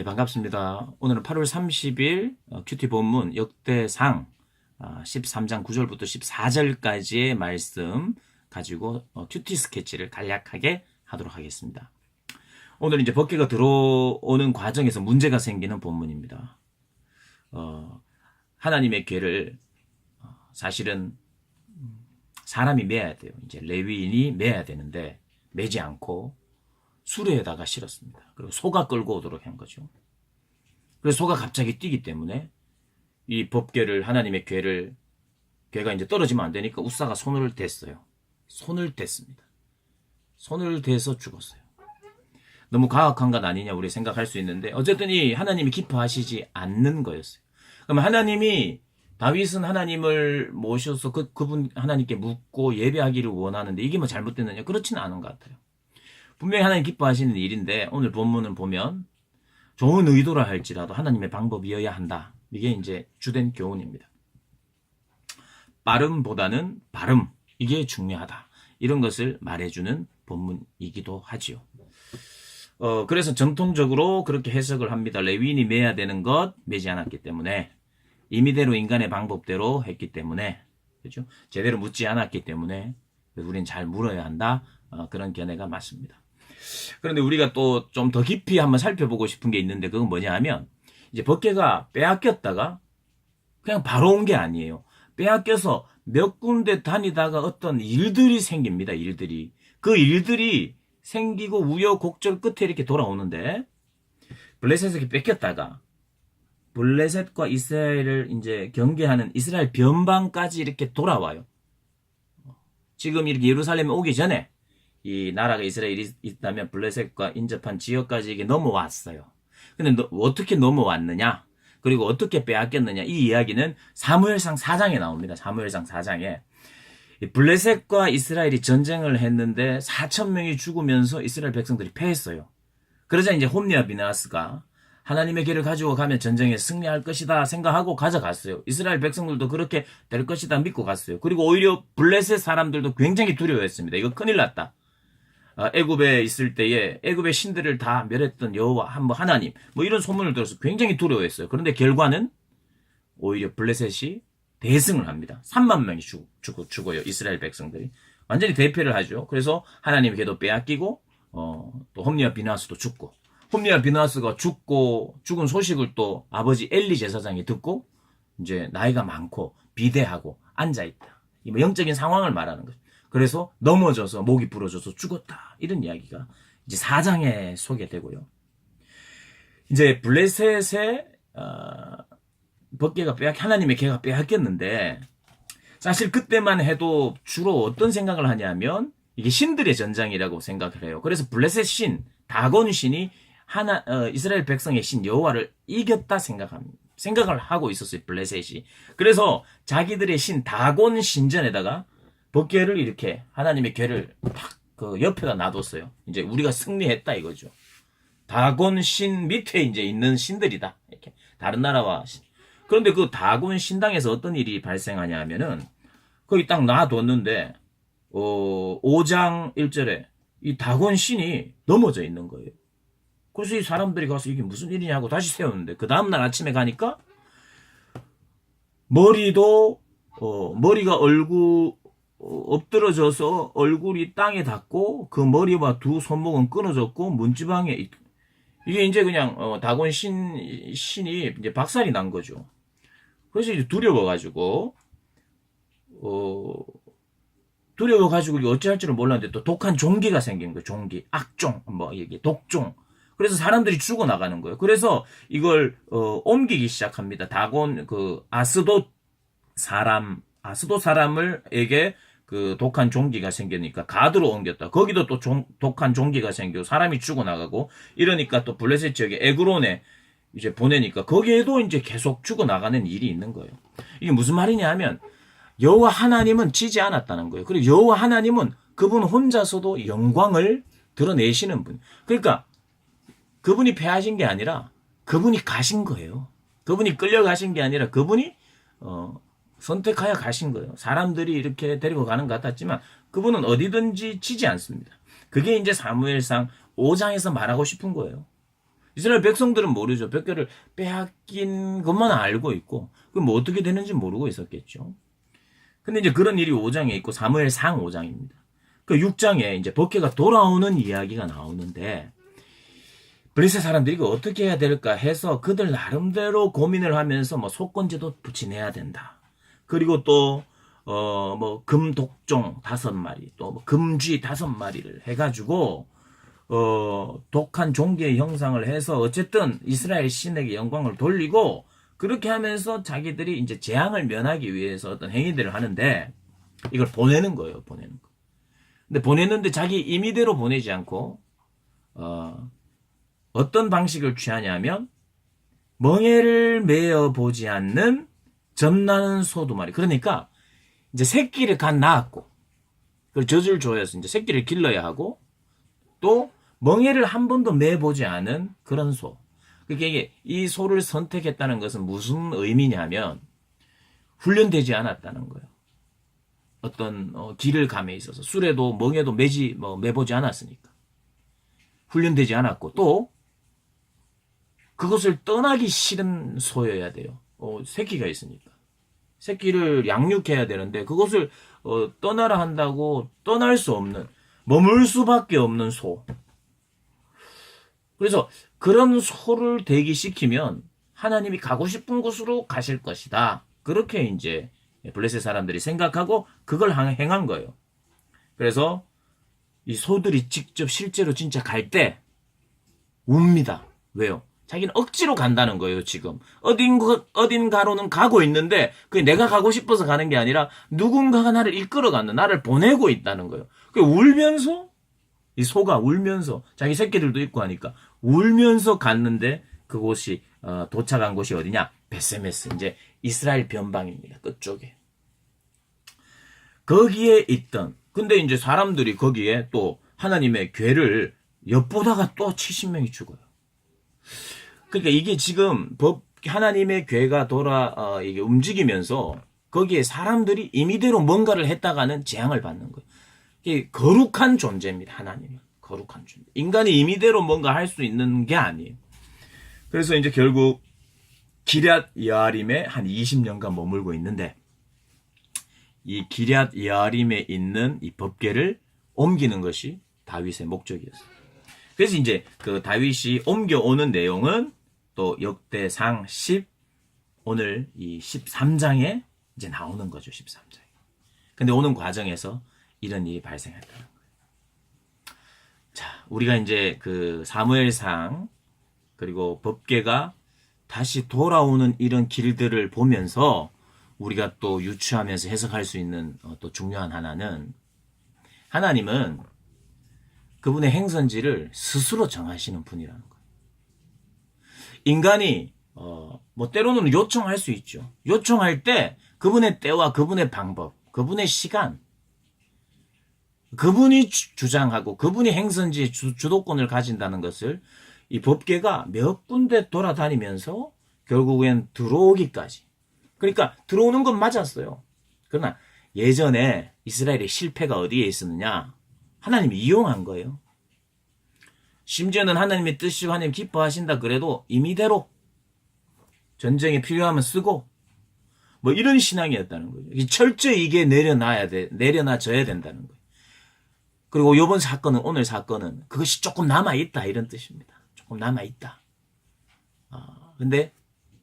네, 반갑습니다. 오늘은 8월 30일 어, 큐티 본문 역대상 아, 13장 9절부터 14절까지의 말씀 가지고 어, 큐티 스케치를 간략하게 하도록 하겠습니다. 오늘 이제 법계가 들어오는 과정에서 문제가 생기는 본문입니다. 어, 하나님의 괴를 어, 사실은 음, 사람이 매야 돼요. 이제 레위인이 매야 되는데 매지 않고 수레에다가 실었습니다. 그리고 소가 끌고 오도록 한 거죠. 그래서 소가 갑자기 뛰기 때문에 이 법궤를 하나님의 괴를 괴가 이제 떨어지면 안 되니까 우사가 손을 댔어요. 손을 댔습니다. 손을 대서 죽었어요. 너무 과학한 것 아니냐 우리 생각할 수 있는데 어쨌든 이 하나님이 기뻐하시지 않는 거였어요. 그럼 하나님이 다윗은 하나님을 모셔서 그, 그분 하나님께 묻고 예배하기를 원하는데 이게 뭐 잘못됐느냐 그렇지는 않은 것 같아요. 분명히 하나님 기뻐하시는 일인데 오늘 본문을 보면 좋은 의도라 할지라도 하나님의 방법이어야 한다. 이게 이제 주된 교훈입니다. 빠름보다는 발음 이게 중요하다. 이런 것을 말해주는 본문이기도 하지요. 어, 그래서 정통적으로 그렇게 해석을 합니다. 레위인이 매야 되는 것 매지 않았기 때문에 임의대로 인간의 방법대로 했기 때문에 그렇죠? 제대로 묻지 않았기 때문에 우리는 잘 물어야 한다. 어, 그런 견해가 맞습니다. 그런데 우리가 또 좀 더 깊이 한번 살펴보고 싶은 게 있는데 그건 뭐냐 하면 이제 법계가 빼앗겼다가 그냥 바로 온 게 아니에요. 빼앗겨서 몇 군데 다니다가 어떤 일들이 생깁니다. 일들이. 그 일들이 생기고 우여곡절 끝에 이렇게 돌아오는데 블레셋에게 뺏겼다가 블레셋과 이스라엘을 이제 경계하는 이스라엘 변방까지 이렇게 돌아와요. 지금 이렇게 예루살렘에 오기 전에 이 나라가 이스라엘이 있다면 블레셋과 인접한 지역까지 이게 넘어왔어요. 근데 너- 어떻게 넘어왔느냐? 그리고 어떻게 빼앗겼느냐? 이 이야기는 사무엘상 4장에 나옵니다. 사무엘상 4장에. 블레셋과 이스라엘이 전쟁을 했는데 4천 명이 죽으면서 이스라엘 백성들이 패했어요. 그러자 이제 홈리와 비나스가 하나님의 길을 가지고 가면 전쟁에 승리할 것이다 생각하고 가져갔어요. 이스라엘 백성들도 그렇게 될 것이다 믿고 갔어요. 그리고 오히려 블레셋 사람들도 굉장히 두려워했습니다. 이거 큰일 났다. 아, 애굽에 있을 때에 애굽의 신들을 다 멸했던 여호와 한뭐 하나님 뭐 이런 소문을 들어서 굉장히 두려워했어요. 그런데 결과는 오히려 블레셋이 대승을 합니다. 3만 명이 죽, 죽, 죽어요. 이스라엘 백성들이 완전히 대패를 하죠. 그래서 하나님의 계도 빼앗기고 어, 또 홈리와 비나스도 죽고 홈리와 비나스가 죽고 죽은 소식을 또 아버지 엘리 제사장이 듣고 이제 나이가 많고 비대하고 앉아 있다. 이뭐 영적인 상황을 말하는 거죠. 그래서 넘어져서 목이 부러져서 죽었다. 이런 이야기가 이제 사장에 소개되고요. 이제 블레셋의 어, 법계가 빼앗 하나님의 개가 빼앗겼는데 사실 그때만 해도 주로 어떤 생각을 하냐면 이게 신들의 전장이라고 생각을 해요. 그래서 블레셋 신 다곤 신이 하나 어, 이스라엘 백성의 신 여호와를 이겼다 생각합니다. 생각을 하고 있었어요 블레셋이. 그래서 자기들의 신 다곤 신전에다가 법궤를 이렇게 하나님의 궤를 탁 그 옆에다 놔뒀어요. 이제 우리가 승리했다 이거죠. 다곤 신 밑에 이제 있는 신들이다. 이렇게 다른 나라와 신. 그런데 그 다곤 신당에서 어떤 일이 발생하냐 하면은 거기 딱 놔뒀는데 어 5장 1절에 이 다곤 신이 넘어져 있는 거예요. 그래서 이 사람들이 가서 이게 무슨 일이냐고 다시 세웠는데 그 다음 날 아침에 가니까 머리도 어 머리가 얼굴 어, 엎드러져서 얼굴이 땅에 닿고 그 머리와 두 손목은 끊어졌고 문지방에 있- 이게 이제 그냥 어, 다곤 신 신이 이제 박살이 난 거죠. 그래서 이제 두려워 가지고 어 두려워 가지고 이게 어찌할 줄을 몰랐는데 또 독한 종기가 생긴 거예요. 종기, 악종, 뭐 이게 독종. 그래서 사람들이 죽어 나가는 거예요. 그래서 이걸 어, 옮기기 시작합니다. 다곤 그 아스도 사람 아스도 사람을에게 그 독한 종기가 생기니까 가드로 옮겼다. 거기도 또 종- 독한 종기가 생기고 사람이 죽어 나가고 이러니까 또 블레셋 지역에 에그론에 이제 보내니까 거기에도 이제 계속 죽어 나가는 일이 있는 거예요. 이게 무슨 말이냐 하면 여호와 하나님은 지지 않았다는 거예요. 그리고 여호와 하나님은 그분 혼자서도 영광을 드러내시는 분. 그러니까 그분이 패하신 게 아니라 그분이 가신 거예요. 그분이 끌려가신 게 아니라 그분이 어, 선택하여 가신 거예요. 사람들이 이렇게 데리고 가는 것 같았지만 그분은 어디든지 치지 않습니다. 그게 이제 사무엘상 5장에서 말하고 싶은 거예요. 이스라엘 백성들은 모르죠. 벽계를 빼앗긴 것만 알고 있고, 그럼 뭐 어떻게 되는지 모르고 있었겠죠. 근데 이제 그런 일이 5장에 있고, 사무엘 상 5장입니다. 그 6장에 이제 법계가 돌아오는 이야기가 나오는데, 블리스 사람들이 이거 어떻게 해야 될까 해서 그들 나름대로 고민을 하면서 뭐 속건제도 지내야 된다. 그리고 또, 어, 뭐, 금독종 다섯 마리, 또 뭐 금쥐 다섯 마리를 해가지고, 어, 독한 종교의 형상을 해서 어쨌든 이스라엘 신에게 영광을 돌리고 그렇게 하면서 자기들이 이제 재앙을 면하기 위해서 어떤 행위들을 하는데 이걸 보내는 거예요, 보내는 거. 근데 보냈는데 자기 임의대로 보내지 않고 어, 어떤 방식을 취하냐면 멍에를 메어 보지 않는 점나는 소두 마리. 그러니까 이제 새끼를 간 낳았고 그 젖을 줘야서 이제 새끼를 길러야 하고 또 멍에를 한 번도 매보지 않은 그런 소. 그게 이게 이 소를 선택했다는 것은 무슨 의미냐면 훈련되지 않았다는 거예요. 어떤 어, 길을 감에 있어서 술에도 멍에도 매지 뭐 매보지 않았으니까 훈련되지 않았고 또 그것을 떠나기 싫은 소여야 돼요. 어, 새끼가 있으니까 새끼를 양육해야 되는데 그것을 어, 떠나라 한다고 떠날 수 없는 머물 수밖에 없는 소. 그래서 그런 소를 대기시키면 하나님이 가고 싶은 곳으로 가실 것이다. 그렇게 이제 블레셋 사람들이 생각하고 그걸 행한 거예요. 그래서 이 소들이 직접 실제로 진짜 갈 때 웁니다. 왜요? 자기는 억지로 간다는 거예요, 지금. 어딘, 어딘가로는 가고 있는데, 그게 내가 가고 싶어서 가는 게 아니라, 누군가가 나를 이끌어 가는, 나를 보내고 있다는 거예요. 그 울면서, 이 소가 울면서, 자기 새끼들도 있고 하니까, 울면서 갔는데, 그곳이, 어, 도착한 곳이 어디냐? 베세메스. 이제, 이스라엘 변방입니다. 끝쪽에. 거기에 있던, 근데 이제 사람들이 거기에 또, 하나님의 괴를 엿보다가 또 70명이 죽어요. 그러니까 이게 지금 법 하나님의 괴가 돌아 어, 이게 움직이면서 거기에 사람들이 임의대로 뭔가를 했다가는 재앙을 받는 거예요. 이게 거룩한 존재입니다. 하나님은 거룩한 존재. 인간이 임의대로 뭔가 할 수 있는 게 아니에요. 그래서 이제 결국 기럇 여아림에 한 20년간 머물고 있는데 이 기럇 여아림에 있는 이 법궤를 옮기는 것이 다윗의 목적이었어요. 그래서 이제 그 다윗이 옮겨오는 내용은 또 역대상 10 오늘 이 13장에 이제 나오는 거죠. 13장에. 근데 오는 과정에서 이런 일이 발생했다는 거예요. 자, 우리가 이제 그 사무엘상 그리고 법계가 다시 돌아오는 이런 길들을 보면서 우리가 또 유추하면서 해석할 수 있는 어, 또 중요한 하나는 하나님은 그분의 행선지를 스스로 정하시는 분이라는 거예요. 인간이 어, 뭐 때로는 요청할 수 있죠. 요청할 때 그분의 때와 그분의 방법, 그분의 시간, 그분이 주, 장하고 그분이 행선지의 주, 주도권을 가진다는 것을 이 법계가 몇 군데 돌아다니면서 결국엔 들어오기까지. 그러니까 들어오는 건 맞았어요. 그러나 예전에 이스라엘의 실패가 어디에 있었느냐? 하나님이 이용한 거예요. 심지어는 하나님의 뜻이 하나님 기뻐하신다 그래도 임의대로 전쟁에 필요하면 쓰고 뭐 이런 신앙이었다는 거죠. 철저히 이게 내려놔야 돼, 내려놔져야 된다는 거예요. 그리고 이번 사건은 오늘 사건은 그것이 조금 남아 있다 이런 뜻입니다. 조금 남아 있다. 아, 근데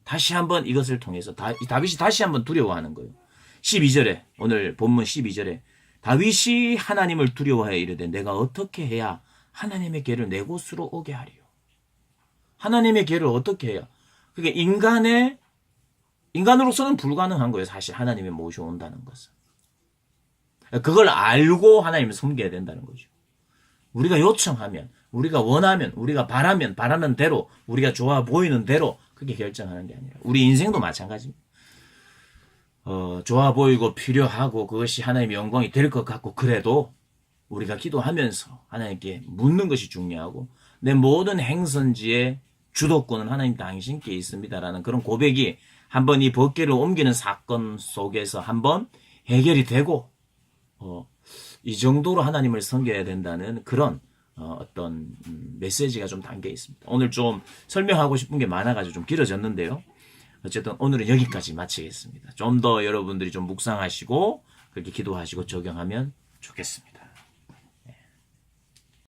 다시 한번 이것을 통해서 다, 다윗이 다시 한번 두려워하는 거예요. 12절에 오늘 본문 12절에 다윗이 하나님을 두려워해 이르되 내가 어떻게 해야 하나님의 계를 내 곳으로 오게 하리요. 하나님의 계를 어떻게 해야? 그게 인간의 인간으로서는 불가능한 거예요. 사실 하나님이 모셔온다는 것은. 그걸 알고 하나님을 섬겨야 된다는 거죠. 우리가 요청하면, 우리가 원하면, 우리가 바라면, 바라는 대로, 우리가 좋아 보이는 대로 그게 결정하는 게 아니라 우리 인생도 마찬가지입니다. 어, 좋아 보이고 필요하고 그것이 하나님의 영광이 될 것 같고 그래도 우리가 기도하면서 하나님께 묻는 것이 중요하고 내 모든 행선지의 주도권은 하나님 당신께 있습니다라는 그런 고백이 한번 이 법계를 옮기는 사건 속에서 한번 해결이 되고 어, 이 정도로 하나님을 섬겨야 된다는 그런 어, 떤 메시지가 좀 담겨 있습니다. 오늘 좀 설명하고 싶은 게 많아가지고 좀 길어졌는데요. 어쨌든 오늘은 여기까지 마치겠습니다. 좀 더 여러분들이 좀 묵상하시고 그렇게 기도하시고 적용하면 좋겠습니다.